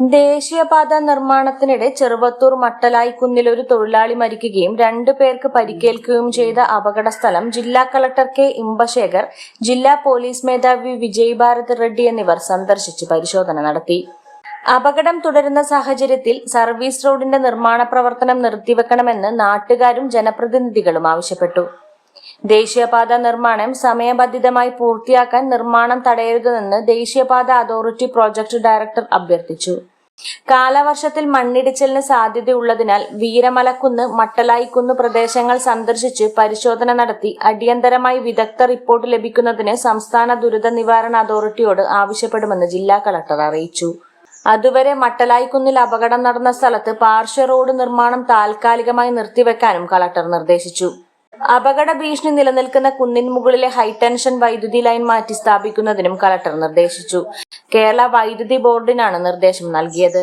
ദേശീയപാത നിർമ്മാണത്തിനിടെ ചെറുവത്തൂർ മട്ടലായിക്കുന്നിൽ ഒരു തൊഴിലാളി മരിക്കുകയും രണ്ടു പേർക്ക് പരിക്കേൽക്കുകയും ചെയ്ത അപകട സ്ഥലം ജില്ലാ കളക്ടർ കെ ഇമ്പശേഖർ ജില്ലാ പോലീസ് മേധാവി വിജയ് ഭാരത് റെഡ്ഡി എന്നിവർ സന്ദർശിച്ച് പരിശോധന നടത്തി. അപകടം തുടരുന്ന സാഹചര്യത്തിൽ സർവീസ് റോഡിന്റെ നിർമ്മാണ പ്രവർത്തനം നിർത്തിവെക്കണമെന്ന് നാട്ടുകാരും ജനപ്രതിനിധികളും ആവശ്യപ്പെട്ടു. ദേശീയപാത നിർമ്മാണം സമയബന്ധിതമായി പൂർത്തിയാക്കാൻ നിർമ്മാണം തടയരുതെന്ന് ദേശീയപാത അതോറിറ്റി പ്രോജക്ട് ഡയറക്ടർ അഭ്യർത്ഥിച്ചു. കാലവർഷത്തിൽ മണ്ണിടിച്ചിലിന് സാധ്യതയുള്ളതിനാൽ വീരമലക്കുന്ന് മട്ടലായിക്കുന്ന് പ്രദേശങ്ങൾ സന്ദർശിച്ച് പരിശോധന നടത്തി അടിയന്തരമായി വിദഗ്ധ റിപ്പോർട്ട് ലഭിക്കുന്നതിന് സംസ്ഥാന ദുരിത നിവാരണ അതോറിറ്റിയോട് ആവശ്യപ്പെടുമെന്ന് ജില്ലാ കളക്ടർ അറിയിച്ചു. അതുവരെ മട്ടലായിക്കുന്നിൽ അപകടം നടന്ന സ്ഥലത്ത് പാർശ്വ റോഡ് നിർമ്മാണം താൽക്കാലികമായി നിർത്തിവെക്കാനും കളക്ടർ നിർദ്ദേശിച്ചു. അപകട ഭീഷണി നിലനിൽക്കുന്ന കുന്നിൻ മുകളിലെ ഹൈടെൻഷൻ വൈദ്യുതി ലൈൻ മാറ്റി സ്ഥാപിക്കുന്നതിനും കലക്ടർ നിർദ്ദേശിച്ചു. കേരള വൈദ്യുതി ബോർഡിനാണ് നിർദ്ദേശം നൽകിയത്.